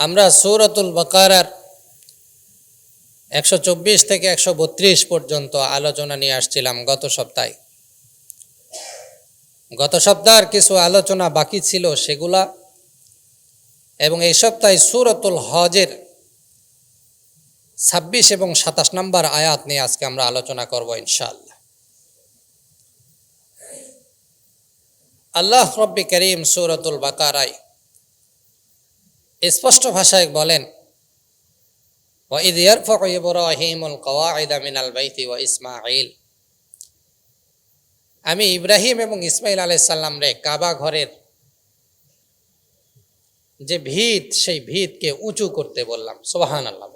আমরা সৌরতুল বকারার একশো চব্বিশ থেকে একশো বত্রিশ পর্যন্ত আলোচনা নিয়ে আসছিলাম গত সপ্তাহে। গত সপ্তাহের কিছু আলোচনা বাকি ছিল সেগুলা এবং এই সপ্তাহে সুরতুল হজের ছাব্বিশ এবং সাতাশ নম্বর আয়াত নিয়ে আজকে আমরা আলোচনা করব ইনশাআল্লাহ। আল্লাহ রব্বি করিম সুরতুল বাকারায় স্পষ্ট ভাষায় বলেন وإذ يرفع إبراهيم القواعد من البيت وإسماعيل আমি ইব্রাহিম এবং ইসমাইল আলাইসাল্লাম রে কাবা ঘরের যে ভিত সেই ভিতকে উঁচু করতে বললাম সোহান আল্লাহ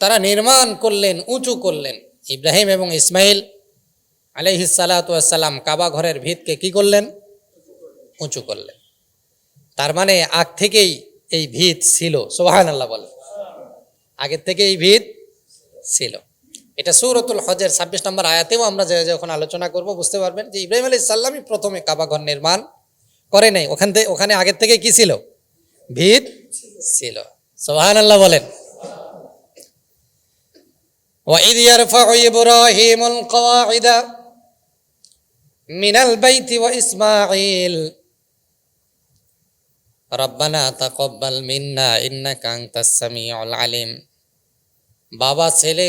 তারা নির্মাণ করলেন উঁচু করলেন ইব্রাহিম এবং ইসমাইল আলহিসাল্লাম কাবা ঘরের ভিতকে কি করলেন উঁচু করলেন তার মানে আগ থেকেই এই ভিত ছিল সোহান আল্লাহ বলে আগের থেকে এই ভিত ছিল এটা সৌরতুল হজের ছাব্বিশ নম্বর আয়াতেও আমরা যে যখন আলোচনা করব বুঝতে পারবেন যে ইব্রাহিম আলী ইসাল্লামই প্রথমে কাবা ঘর নির্মাণ করে নাই ওখান থেকে ওখানে আগের থেকে কি ছিল ভিত ছিল সোহান আল্লাহ বলেন وإذ يرفع إبراهيم القواعد من البيت وإسماعيل রব্বানা তাকব্বাল মিন্না ইন্নাকা আনতাস সামিউল আলিম। বাবা, ছেলে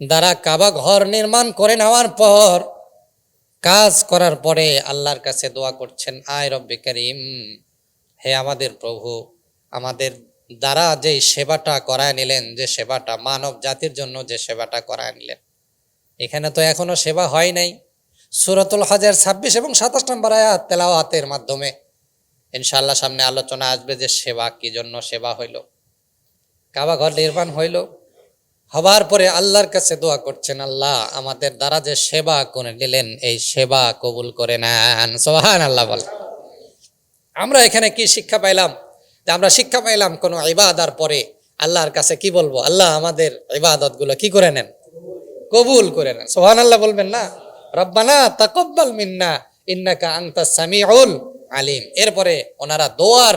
দ্বারা কাবা ঘর নির্মাণ করে নেওয়ার পর, কাজ করার পরে আল্লাহর কাছে দোয়া করছেন, আয় রব্বে করিম, হে আমাদের প্রভু, আমাদের দ্বারা যে সেবাটা করায় নিলেন, যে সেবাটা মানব জাতির জন্য যে সেবাটা করায় নিলেন, এখানে তো এখনও সেবা হয় নাই। সুরতুল হজের ছাব্বিশ এবং সাতাশ নম্বর আয়াত তেলাওয়াতের মাধ্যমে ইনশাল্লাহ সামনে আলোচনা আসবে যে সেবা কি জন্য সেবা হইল। কাবা ঘর নির্মাণ হইল। হবার পরে আল্লাহর কাছে দোয়া করছেন, আল্লাহ, আমাদের দ্বারা যে সেবা করে নিলেন, এই সেবা কবুল করে নেন। সোহান আল্লাহ বল আমরা এখানে কি শিক্ষা পাইলাম? যে আমরা শিক্ষা পাইলাম কোনো ইবাদার পরে আল্লাহর কাছে কি বলব? আল্লাহ, আমাদের ইবাদতগুলো কি করে নেন? কবুল করে নেন। সোহান আল্লাহ বলবেন না? রব্বানা তাকব্বাল মিন্না, ইন্নাকা আনতা সামিউল। আলিম। এরপরে ওনারা দোয়ার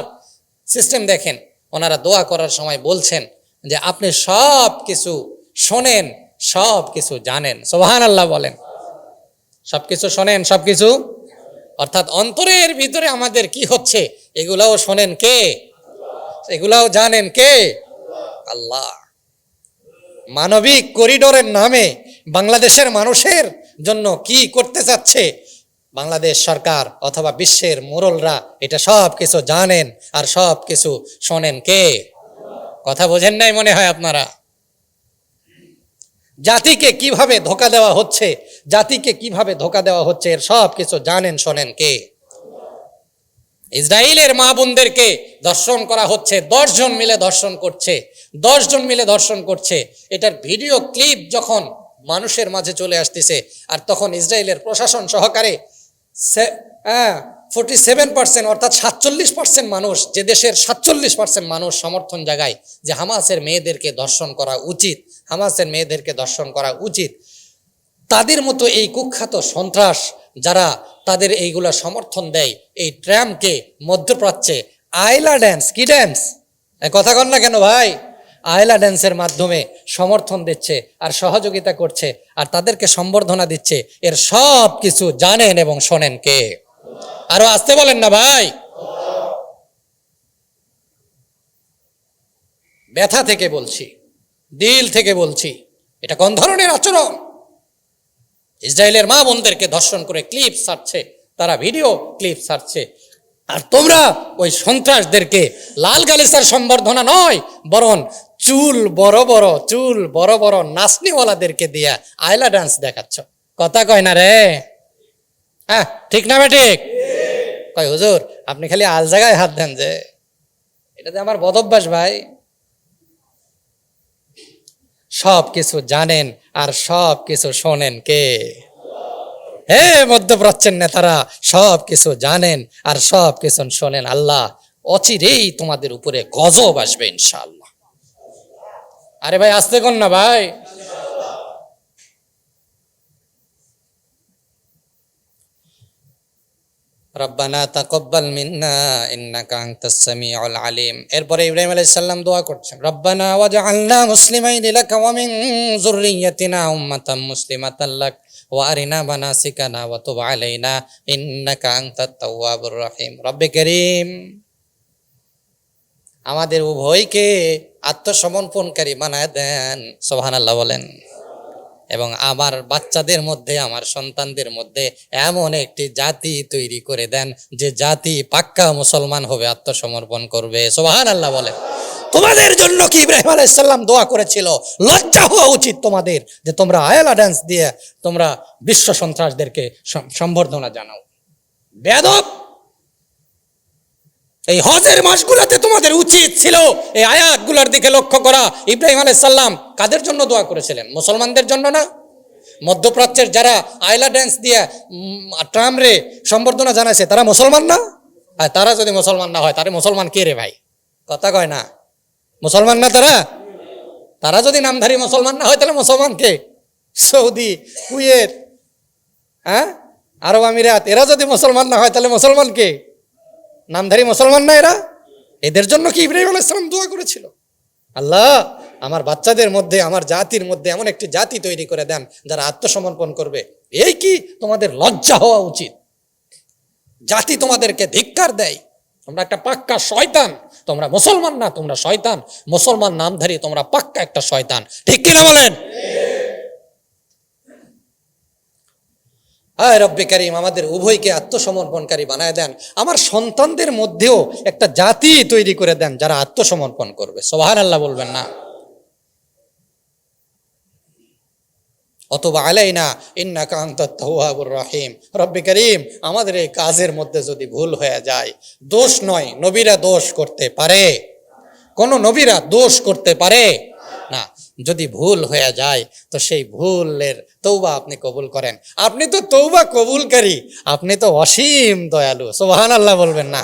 সিস্টেম দেখেন। ওনারা দোয়া করার সময় বলছেন যে, আপনি সব কিছু শোনেন, সব কিছু জানেন। সোহান আল্লাহ বলেন। সব কিছু শোনেন, সব কিছু? অর্থাৎ অন্তরের ভিতরে আমাদের কি হচ্ছে? এগুলাও শোনেন কে? এগুলাও জানেন কে? আল্লাহ। মানবিক করিডোরের নামে বাংলাদেশের মানুষের জন্য কি করতে চাচ্ছে? বাংলাদেশ সরকার অথবা বিশ্বের মোরলরা এটা সব কিছু জানেন আর সব কিছু শোনেন কে? কথা বোঝেন নাই মনে হয় আপনারা? জাতিকে কীভাবে ধোকা দেওয়া হচ্ছে, জাতিকে কীভাবে ধোকা দেওয়া হচ্ছে, এর সব কিছু জানেন, শোনেন কে? ইসরায়েলের মা বোনদেরকে দর্শন করা হচ্ছে, দশজন মিলে দর্শন করছে, দশজন মিলে দর্শন করছে। এটার ভিডিও ক্লিপ যখন মানুষের মাঝে চলে আসতেছে, আর তখন ইসরায়েলের প্রশাসন সহকারে ফোর্টি সেভেন পার্সেন্ট অর্থাৎ সাতচল্লিশ পার্সেন্ট মানুষ যে দেশের সাতচল্লিশ পার্সেন্ট মানুষ সমর্থন জাগায় যে হামাসের মেয়েদেরকে দর্শন করা উচিত, হামাসের মেয়েদেরকে দর্শন করা উচিত, তাদের মতো এই কুখ্যাত সন্ত্রাস যারা তাদের এইগুলো সমর্থন দেয়, এই ট্র্যামকে মধ্যপ্রাচ্যে আইলা ড্যান্স, কি ড্যান্স? কথা কন না কেন ভাই? আয়লা ড্যান্সের মাধ্যমে সমর্থন দিচ্ছে আর সহযোগিতা করছে আর তাদেরকে সম্বর্ধনা দিচ্ছে। এর সব কিছু জানেন এবং শোনেন কে? আরও আসতে বলেন না ভাই। ব্যথা থেকে বলছি, দিল থেকে বলছি, এটা কোন ধরনের আচরণ? ইসরায়েলের মা বোনদেরকে ধর্ষণ করে ক্লিপ ছাড়ছে, তারা ভিডিও ক্লিপ ছাড়ছে। আর তোমরা ওই সন্ত্রাসদেরকে লাল গালিসার সম্বর্ধনা নয়, বরং চুল বড় বড় চুল বড় বড় নাচনিওয়ালাদেরকে দিয়া আয়লা ডান্স দেখাচ্ছ। কথা কয় না রে? হ্যাঁ ঠিক না ঠিক। কয় হুজুর আপনি খালি আল জায়গায় হাত দেন যে। এটাতে আমার বদভ্যাস ভাই। সব কিছু জানেন আর সব কিছু শোনেন কে? হে মধ্যপ্রাচ্যের নেতারা সব কিছু জানেন আর সব কিছু শোনেন আল্লাহ। অচিরেই তোমাদের উপরে গজব আসবে ইনশাআল্লাহ। আরে ভাই, আসতে কোন না ভাই। রব্বানা তাকব্বাল মিন্না, ইন্নাকা আনতাস সামিউল আলিম। এরপরে ইব্রাহিম আলাইহিস সালাম দোয়া করছেন, রব্বানা ওয়াজআলনা মুসলিমাইন ওয়া মিন যুররিয়্যাতিনা উম্মাতাম মুসলিমাতান লাক, ওয়া আরিনা মানাসিকানা ওয়া তুব আলাইনা, ইন্নাকা আনতাত তাওয়াবুর রহিম। রব্বে করিম, আমাদের উভয়কে আত্মসমর্পণকারী বানায় দেন, সুবহানাল্লাহ বলেন। এবং আমার বাচ্চাদের মধ্যে, আমার সন্তানদের মধ্যে এমন একটি জাতি তৈরি করে দেন, যে জাতি পাক্কা মুসলমান হবে, আত্মসমর্পণ করবে সোহান আল্লাহ বলেন। তোমাদের জন্য কি ইব্রাহিম আলাইসাল্লাম দোয়া করেছিল? লজ্জা হওয়া উচিত তোমাদের, যে তোমরা আয়ালা ডান্স দিয়ে তোমরা বিশ্ব সন্ত্রাসদেরকে সম্বর্ধনা জানাও। বেদব এই হজের মাসগুলোতে তোমাদের উচিত ছিল এই আয়াতগুলোর দিকে লক্ষ্য করা। ইব্রাহিম আলাইসাল্লাম কাদের জন্য দোয়া করেছিলেন? মুসলমানদের জন্য না? মধ্যপ্রাচ্যের যারা আয়লা ড্যান্স দিয়ে ট্রামরে সম্বর্ধনা জানাইছে, তারা মুসলমান না? আর তারা যদি মুসলমান না হয় তারা মুসলমান কে রে ভাই? কথা কয় না। মুসলমান না তারা? তারা যদি নামধারী মুসলমান না হয়, তাহলে মুসলমান কে? সৌদি, কুয়েত হ্যাঁ? আরব আমিরাত, এরা যদি মুসলমান না হয়, তাহলে মুসলমান কে? নামধারী মুসলমান না এরা এদের জন্য কি ইব্রাহিম আলাইসালাম দোয়া করেছিল? আল্লাহ, আমার বাচ্চাদের মধ্যে, আমার জাতির মধ্যে এমন একটি জাতি তৈরি করে দেন যারা আত্মসমর্পণ করবে। এই কি তোমাদের লজ্জা হওয়া উচিত? জাতি তোমাদেরকে ধিক্কার দেয়। তোমরা একটা পাক্কা শয়তান। তোমরা মুসলমান না, তোমরা শয়তান। মুসলমান নামধারী, তোমরা পাক্কা একটা শয়তান। ঠিক কিনা বলেন? হায় রব্বে করিম, আমাদের উভয়কে আত্মসমর্পণকারী বানায় দেন। আমার সন্তানদের মধ্যেও একটা জাতি তৈরি করে দেন যারা আত্মসমর্পণ করবে। সোহান আল্লাহ বলবেন না। অথবা আলাইনা ইন্না কান্তাবুর রহিম। রব্বে করিম, আমাদের এই কাজের মধ্যে যদি ভুল হয়ে যায়, দোষ নয়, নবীরা দোষ করতে পারে। কোন নবীরা দোষ করতে পারে না। যদি ভুল হয়ে যায়, তো সেই ভুলের তৌবা আপনি কবুল করেন। আপনি তো তৌবা কবুলকারী, আপনি তো অসীম দয়ালু সুবহান আল্লাহ বলবেন না।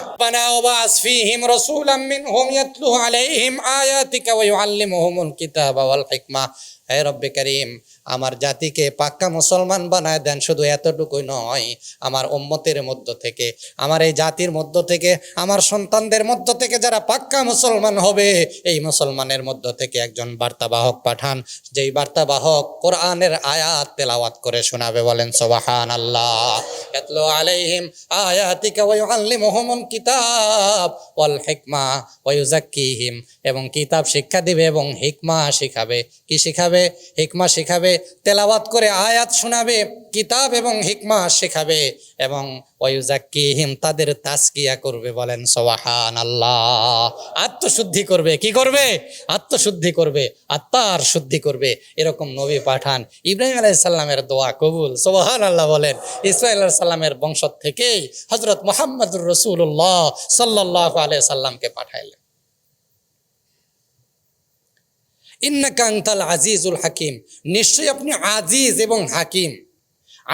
আমার জাতিকে পাক্কা মুসলমান বানায় দেন শুধু এতটুকুই নয়, আমার উম্মতের মধ্য থেকে, আমার এই জাতির মধ্য থেকে, আমার সন্তানদের মধ্য থেকে যারা পাক্কা মুসলমান হবে, এই মুসলমানের মধ্য থেকে একজন বার্তাবাহক পাঠান। যেই বার্তাবাহক কোরআনের আয়াত তেলাওয়াত করে শোনাবে বলেন সোবাহান আল্লাহ এতলো আলাইহিম আয়াতিকা ওয়া ইউআল্লিমুহুমুল কিতাব ওয়াল হিকমা ওয়া ইউযাক্কিহিম। এবং কিতাব শিক্ষা দিবে এবং হিকমা শিখাবে। কি শিখাবে? হিকমা শিখাবে, তেলাওয়াত করে আয়াত শোনাবে, কিতাব এবং হিকমা শেখাবে। এবং ওয়ুজাক্কিহিম তাদের তাসকিয়া করবে, বলেন সোয়াহান আল্লাহ আত্মশুদ্ধি করবে, কি করবে? আত্মশুদ্ধি করবে, আত্মার শুদ্ধি করবে, এরকম নবী পাঠান। ইব্রাহিম আলাইসাল্লামের দোয়া কবুল সোহান আল্লাহ বলেন ইসমাইল সাল্লামের বংশ থেকেই হজরত মোহাম্মদুর রসুল্লাহ সাল্লাহ আলাই সাল্লামকে পাঠাইলেন। ইন্নাকা আনতাল আজিজুল হাকিম, নিশ্চয়ই আপনি আজিজ এবং হাকিম।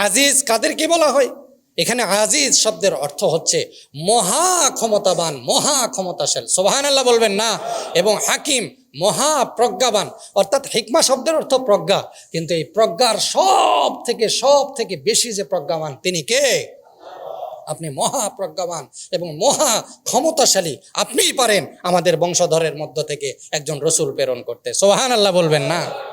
আজিজ কাদেরকে বলা হয়? এখানে আজিজ শব্দের অর্থ হচ্ছে মহা ক্ষমতাবান মহা ক্ষমতাশীল সোবাহান আল্লাহ বলবেন না। এবং হাকিম মহা প্রজ্ঞাবান অর্থাৎ হিকমা শব্দের অর্থ প্রজ্ঞা। কিন্তু এই প্রজ্ঞার সব থেকে সব থেকে বেশি যে প্রজ্ঞাবান তিনি কে? আপনি মহা প্রজ্ঞাবান এবং মহা ক্ষমতাশালী আপনিই পারেন আমাদের বংশধরের মধ্য থেকে একজন রসুল প্রেরণ করতে। সোহান আল্লাহ বলবেন না।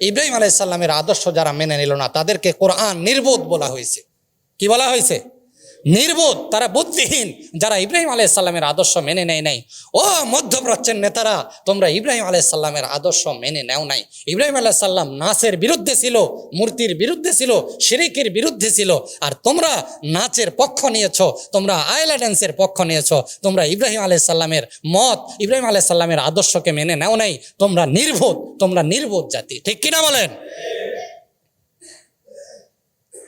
ইব্রাহিম আলাইসাল্লামের আদর্শ যারা মেনে নিল না, তাদেরকে কোরআন নির্বোধ বলা হয়েছে। কি বলা হয়েছে? নির্বোধ, তারা বুদ্ধিহীন। যারা ইব্রাহিম আলাইসাল্লামের আদর্শ মেনে নেয় নাই, ও মধ্যপ্রাচ্যের নেতারা, তোমরা ইব্রাহিম আলাইসাল্লামের আদর্শ মেনে নেও নাই। ইব্রাহিম আলাইসাল্লাম নাচের বিরুদ্ধে ছিল, মূর্তির বিরুদ্ধে ছিল, শিরিকের বিরুদ্ধে ছিল, আর তোমরা নাচের পক্ষ নিয়েছো, তোমরা আয়লা ড্যান্সের পক্ষ নিয়েছো, তোমরা ইব্রাহিম আলাইসাল্লামের মত, ইব্রাহিম আলাইসাল্লামের আদর্শকে মেনে নেও নাই, তোমরা নির্বোধ তোমরা নির্বোধ জাতি। ঠিক কিনা বলেন?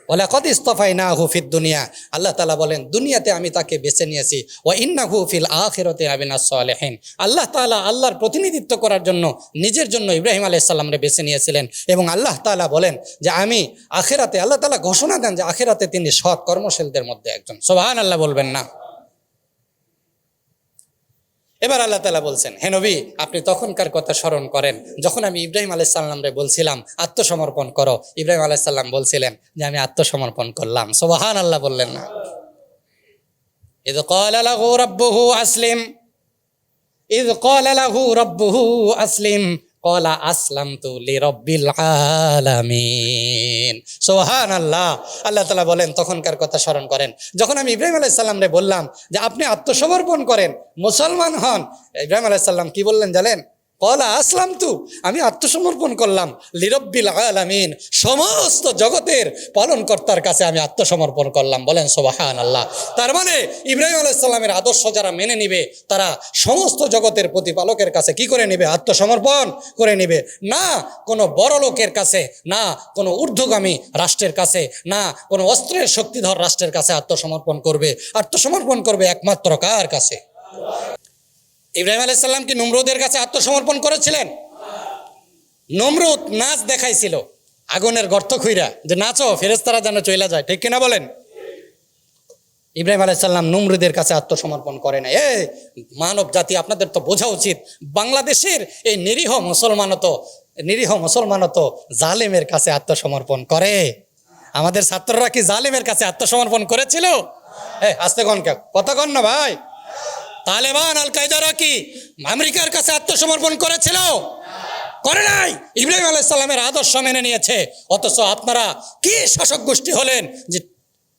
ওলা কদ ইস্তফাই না হুফিদ দুনিয়া। আল্লাহ তালা বলেন, দুনিয়াতে আমি তাকে বেছে নিয়েছি। ও ইন্না হুফিল আখেরতে আবিনা সালেহীন। আল্লাহ তালা আল্লাহর প্রতিনিধিত্ব করার জন্য নিজের জন্য ইব্রাহিম আলাইসাল্লামরে বেছে নিয়েছিলেন এবং আল্লাহ তালা বলেন যে আমি আখেরাতে, আল্লাহ তালা ঘোষণা দেন যে আখেরাতে তিনি সৎ কর্মশীলদের মধ্যে একজন। সোহান আল্লাহ বলবেন না। এবার আল্লাহ তালা বলছেন হে নবী আপনি তখনকার কথা স্মরণ করেন যখন আমি ইব্রাহিম আলাইসাল্লামরে বলছিলাম আত্মসমর্পণ করো ইব্রাহিম আলাইসাল্লাম বলছিলেন যে আমি আত্মসমর্পণ করলাম সোবাহান আল্লাহ বললেন না إذ قال له ربه أسلم إذ قال له ربه أسلم কলা আসলাম তু লি রব্বিল আলামিন সোহান আল্লাহ আল্লাহ তালা বলেন, তখনকার কথা স্মরণ করেন। যখন আমি ইব্রাহিম আলাইসাল্লামরে বললাম যে, আপনি আত্মসমর্পণ করেন, মুসলমান হন। ইব্রাহিম আলাইসাল্লাম কি বললেন জানেন? কলা আসলাম তু, আমি আত্মসমর্পণ করলাম। লিরব্বিল আলামিন, সমস্ত জগতের পালনকর্তার কাছে আমি আত্মসমর্পণ করলাম, বলেন সোবাহান আল্লাহ তার মানে ইব্রাহিম আলাইসাল্লামের আদর্শ যারা মেনে নিবে, তারা সমস্ত জগতের প্রতিপালকের কাছে কি করে নেবে? আত্মসমর্পণ করে নেবে। না কোনো বড় লোকের কাছে, না কোনো ঊর্ধ্বগামী রাষ্ট্রের কাছে, না কোনো অস্ত্রের শক্তিধর রাষ্ট্রের কাছে আত্মসমর্পণ করবে। আত্মসমর্পণ করবে একমাত্র কার কাছে? ইব্রাহিম আলাইসাল্লাম কি নমরুদের কাছে আত্মসমর্পণ করেছিলেন? নমরুদ নাচ দেখাইছিল, আগুনের গর্ত খুইরা, যে নাচো ফেরেস্তারা যেন চইলা যায়, ঠিক কিনা বলেন? ইব্রাহিম আলাইসাল্লাম নমরুদের কাছে আত্মসমর্পণ করে না এ মানব জাতি, আপনাদের তো বোঝা উচিত, বাংলাদেশের এই নিরীহ মুসলমানও তো, নিরীহ মুসলমানও তো জালেমের কাছে আত্মসমর্পণ করে। আমাদের ছাত্ররা কি জালেমের কাছে আত্মসমর্পণ করেছিল? এ আস্তে কন কথা কন না ভাই? তালেবান আল কায়দারা কি আমেরিকার কাছে আত্মসমর্পণ করেছিল? করে নাই। ইব্রাহিম আলাইসাল্লামের আদর্শ মেনে নিয়েছে। অথচ আপনারা কি শাসক গোষ্ঠী হলেন যে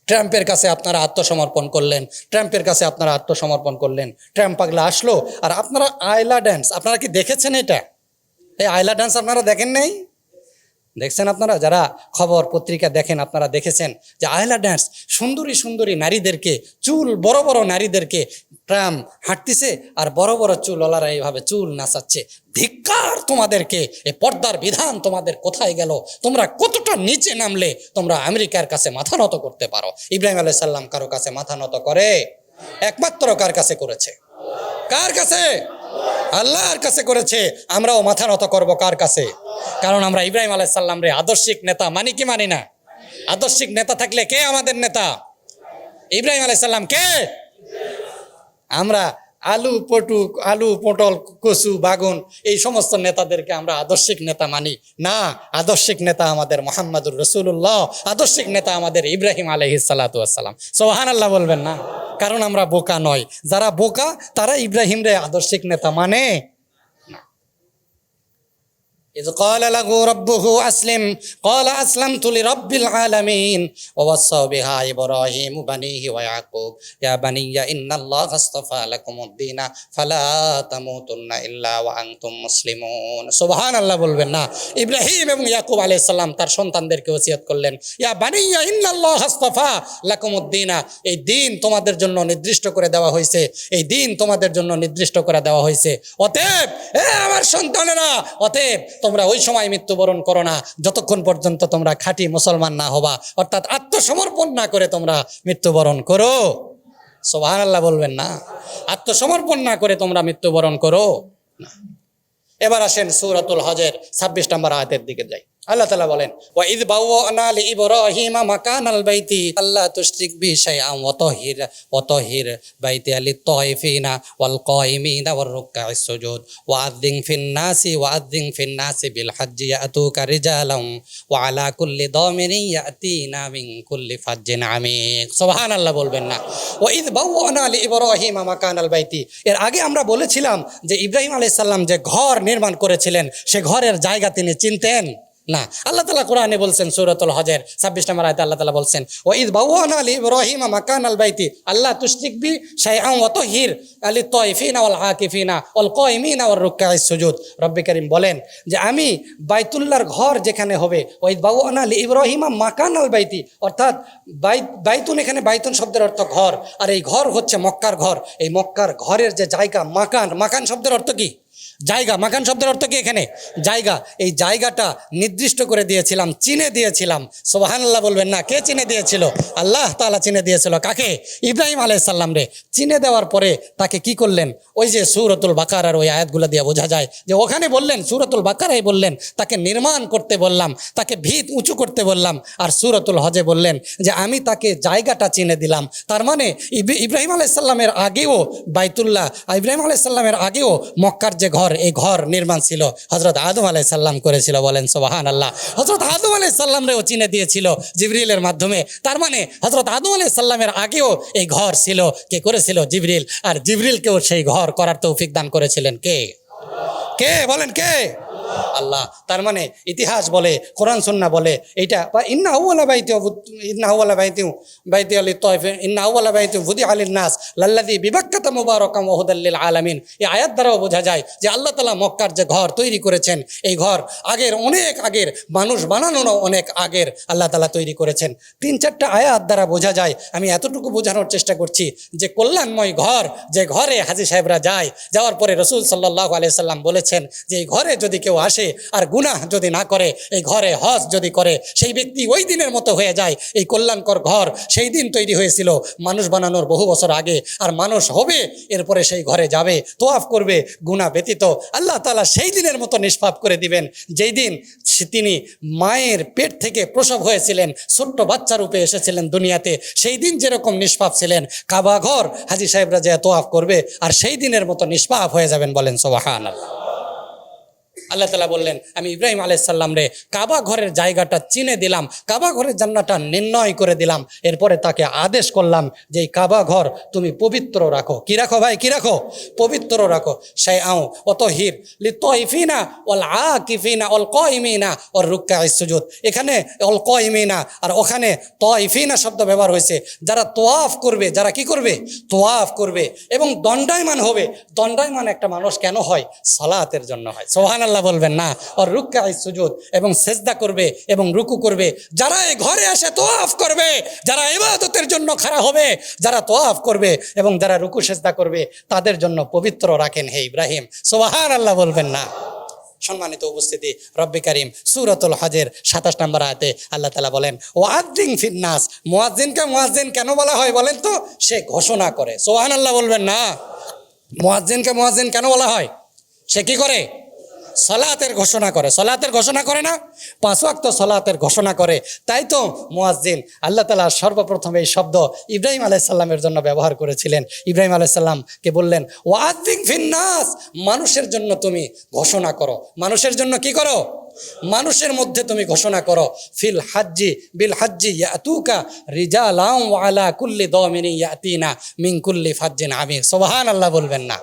ট্রাম্পের কাছে আপনারা আত্মসমর্পণ করলেন? ট্রাম্পের কাছে আপনারা আত্মসমর্পণ করলেন। ট্রাম্প পাগলা আসলো। আর আপনারা আয়লা ড্যান্স, আপনারা কি দেখেছেন এটা? এই আয়লা ড্যান্স আপনারা দেখেন নাই? দেখছেন আপনারা? যারা খবর পত্রিকা দেখেন, আপনারা দেখেছেন যে আয়লা ড্যান্স সুন্দরী সুন্দরী নারীদেরকে, চুল, বড় বড় নারীদেরকে ট্রাম হাঁটতেছে আর বড় বড় চুল ওলারা এইভাবে চুল নাচাচ্ছে। ধিক্কার তোমাদেরকে, এ পর্দার বিধান তোমাদের কোথায় গেল? তোমরা কতটা নিচে নামলে তোমরা আমেরিকার কাছে মাথা নত করতে পারো? ইব্রাহিম আলাই সাল্লাম কারও কাছে মাথা নত করে? একমাত্র কার কাছে করেছে? কার কাছে? আল্লাহর কাছে করেছে। আমরাও মাথা নত করব কার কাছে? কারণ আমরা ইব্রাহিম আলাইসাল্লাম রে আদর্শিক নেতা, মানি কি মানি না? আদর্শিক নেতা থাকলে কে আমাদের নেতা? ইব্রাহিম আলাইসাল্লাম কে? আমরা আলু, পটু, আলু, পটল, কচু, বাগুন, এই সমস্ত নেতাদেরকে আমরা আদর্শিক নেতা মানি। না, আদর্শিক নেতা আমাদের মোহাম্মদুর রসুল্লাহ আদর্শিক নেতা আমাদের ইব্রাহিম আলহি সালাতাম সোহান আল্লাহ বলবেন না। কারণ আমরা বোকা নয়। যারা বোকা, তারা ইব্রাহিম রে আদর্শিক নেতা মানে إذ قال له ربه أسلم قال أسلمت لرب العالمين ووصى بها إبراهيم بنيه ويعقوب يا بني إن الله اصطفى لكم الدين فلا تموتن إلا وأنتم مسلمون سبحان الله বলবেন না ইব্রাহিম এবং ইয়াকুব আলাইহিস সালাম তার সন্তানদেরকে ওসিয়ত করলেন ইয়া বানিয়া ইন্নাল্লাহ আস্তাফা লাকুমুদ্দিনা এই দিন তোমাদের জন্য নির্দিষ্ট করে দেওয়া হয়েছে এই দিন তোমাদের জন্য নির্দিষ্ট করে দেওয়া হয়েছে অতএব এ আমার সন্তানেরা অতএব তোমরা ওই সময় মৃত্যুবরণ করো না, যতক্ষণ পর্যন্ত তোমরা খাঁটি মুসলমান না হবা, অর্থাৎ আত্মসমর্পণ না করে তোমরা মৃত্যুবরণ করো। সোহান আল্লাহ বলবেন না, আত্মসমর্পণ না করে তোমরা মৃত্যুবরণ করো। এবার আসেন সুরাতুল হজের ছাব্বিশ নম্বর আয়াতের দিকে যাই। আল্লাহ তালা বলেন ওয়াইদ বাওয়ানা লি ইব্রাহিমা মাকানাল বাইতি আল্লাহ তুশরিক বি শাইআন ওয়া তাহির ওয়া তাহির বাইতি আলি তাইফিনা ওয়াল কাইমিনা ওয়ার রুকআস সুজুদ, ওয়া আযিন ফিন নাসি, ওয়া ফিন নাসি বিল হজ্জি ইয়াতুকা রিজালাম, ওয়া আলা কুল্লি দামিরিন ইয়াতিনা মিন কুল্লি ফাজ্জিন আমিক সুবহানাল্লাহ বলবেন না। ওয়াইদ বাওয়ানা লি ইব্রাহিমা মাকানাল বাইতি, এর আগে আমরা বলেছিলাম যে ইব্রাহিম আলাইহিস যে ঘর নির্মাণ করেছিলেন, সে ঘরের জায়গা তিনি চিনতেন। না, আল্লাহ তালা কোরআনে বলছেন সৌরতুল হজের ছাব্বিশ নম্বর আয়তে আল্লাহ তালা বলছেন ও ঈদ বাউন আলী রহিমা মাকান আল বাইতি, আল্লাহ তুস্তিকবি শাইআ ওয়া তহির আলী তয়ফিনা ওয়াল হাকিফিনা ওল কয়মিনা ওয়াল রুক্কাই সুজুদ। রব্বি করিম বলেন যে, আমি বাইতুল্লাহর ঘর যেখানে হবে ওই বাউন আলী ইব্রাহিমা মাকান আল বাইতি, অর্থাৎ বাই বাইতুন এখানে বাইতুন শব্দের অর্থ ঘর, আর এই ঘর হচ্ছে মক্কার ঘর। এই মক্কার ঘরের যে জায়গা, মাকান মাকান শব্দের অর্থ কি? জায়গা মাকান শব্দের অর্থ কি এখানে? জায়গা। এই জায়গাটা নির্দিষ্ট করে দিয়েছিলাম, চিনে দিয়েছিলাম। সোহানাল্লাহ বলবেন না, কে চিনে দিয়েছিল? আল্লাহ তালা চিনে দিয়েছিল। কাকে? ইব্রাহিম আলাইসাল্লাম রে। চিনে দেওয়ার পরে তাকে কি করলেন? ওই যে সুরতুল বাকার আর ওই আয়াতগুলো দিয়ে বোঝা যায় যে ওখানে বললেন, সুরতুল বাকারাই বললেন, তাকে নির্মাণ করতে বললাম, তাকে ভিত উঁচু করতে বললাম আর সুরতুল হজে বললেন যে আমি তাকে জায়গাটা চিনে দিলাম। তার মানে ইব- ইব্রাহিম আলাইসাল্লামের আগেও বাইতুল্লাহ, ইব্রাহিম আলাইসাল্লামের আগেও মক্কার যে ঘর এই ঘর নির্মাণ ছিল। হজরত আদম আলাই সাল্লাম করেছিল, বলেন সোবাহান আল্লাহ হজরত আদম আলাই সাল্লামরেও চিনে দিয়েছিল জিবরিলের মাধ্যমে। তার মানে হজরত আদম আলাই সাল্লামের আগেও এই ঘর ছিল। কে করেছিল? জিবরিল। আর জিবরিলকেও সেই ঘর করার তৌফিক দান করেছিলেন কে? কে? বলেন, কে? আল্লাহ। তার মানে ইতিহাস বলে, কোরআন, সন্না বলে, এইটা বা ইন্না আউ্লা বাইতি ইন্না আউ্লা বাইতি বাইতি আলী তয়ফ ইন্না আউ্লা বাইতি ভুদি আলীর নাস লাল্লাদি বিবাক্কাত মুবারকাম ওহুদাল্লিল আলামিন। এই আয়াত দ্বারাও বোঝা যায় যে আল্লাহ তালা মক্কার যে ঘর তৈরি করেছেন, এই ঘর আগের, অনেক আগের, মানুষ বানানোরও অনেক আগের আল্লাহ তালা তৈরি করেছেন। তিন চারটা আয়াত দ্বারা বোঝা যায়, আমি এতটুকু বোঝানোর চেষ্টা করছি যে কল্যাণময় ঘর, যে ঘরে হাজি সাহেবরা যায়, যাওয়ার পরে রসুল সাল্লাহ আলিয়া সাল্লাম বলেছেন যে এই ঘরে যদি কেউ আসে আর গুনাহ যদি না করে, এই ঘরে হজ যদি করে, সেই ব্যক্তি ওই দিনের মতো হয়ে যায়। এই কল্যাণকর ঘর সেই দিন তৈরি হয়েছিল, মানুষ বানানোর বহু বছর আগে। আর মানুষ হবে, এরপরে সেই ঘরে যাবে, তোয়াফ করবে গুণা ব্যতীত। আল্লাহ তালা সেই দিনের মতো নিষ্পাপ করে দিবেন। যেই দিন তিনি মায়ের পেট থেকে প্রসব হয়েছিলেন, ছোট্ট বাচ্চা রূপে এসেছিলেন দুনিয়াতে, সেই দিন যেরকম নিষ্পাপ ছিলেন, কাবা ঘর হাজি সাহেবরা যে তোয়াফ করবে, আর সেই দিনের মতো নিষ্পাপ হয়ে যাবেন বলেন সোবাহান আল্লাহ আল্লাহ তালা বললেন, আমি ইব্রাহিম আলাইসাল্লাম রে, কাবা ঘরের জায়গাটা চিনে দিলাম, কাবা ঘরের জান্নাটা নির্ণয় করে দিলাম। এরপরে তাকে আদেশ করলাম যে কাবা ঘর তুমি পবিত্র রাখো। কি রাখো ভাই, কি রাখো? পবিত্র রাখো। সে আও অত হির লি তয়ফিনা অল আ কিফিনা অল কইমিনা ওর রুক্কা সুজুদ। এখানে অল ক কইমিনা, আর ওখানে তয়ফিনা শব্দ ব্যবহার হয়েছে। যারা তোয়াফ করবে, যারা কি করবে? তোয়াফ করবে। এবং দণ্ডায়মান হবে। দণ্ডায়মান একটা মানুষ কেন হয়? সালাতের জন্য হয়। সোহান আল্লাহ বলবেন, না, ওর রুক্কা সুজুদ এবং সেজদা করবে এবং রুকু করবে। যারা এই ঘরে আসে তোয়াফ করবে, যারা ইবাদতের জন্য খাড়া হবে, যারা তোয়াফ করবে এবং যারা রুকু সেজদা করবে, তাদের জন্য পবিত্র রাখেন হে ইব্রাহিম। সোহান আল্লাহ বলবেন, না। সম্মানিত উপস্থিতি, রব্বি করিম, সুরতুল হজের সাতাশ নম্বর আয়তে আল্লাহ তালা বলেন ও ফিন্নাস। মোয়াজ্জিনকে মোয়াজ্জিন কেন বলা হয় বলেন তো? সে ঘোষণা করে। সোহান আল্লাহ বলবেন, না। মোয়াজ্জিনকে মোয়াজ্জিন কেন বলা হয়? সে কি করে? সলাতের ঘোষণা করে। সলাতের ঘোষণা করে না? পাঁচ ওয়াক্ত সলাতের ঘোষণা করে। তাই তো মুয়াজ্জিন, আল্লাহ তালা সর্বপ্রথম এই শব্দ ইব্রাহিম আলাইসাল্লামের জন্য ব্যবহার করেছিলেন। ইব্রাহিম আলাইসাল্লামকে বললেন ওয়াদ্দিন ফিন্নাস মানুষের জন্য তুমি ঘোষণা করো। মানুষের জন্য কি করো? মানুষের মধ্যে তুমি ঘোষণা করো, ফিল হাজ্জি বিল হাজ্জি ইয়াতুকা রিজালাম ওয়ালা কুল্লি দমিনি ইয়াতিনা মিন কুল্লি ফাজ্জিন আমি সুবহান আল্লাহ বলবেন না।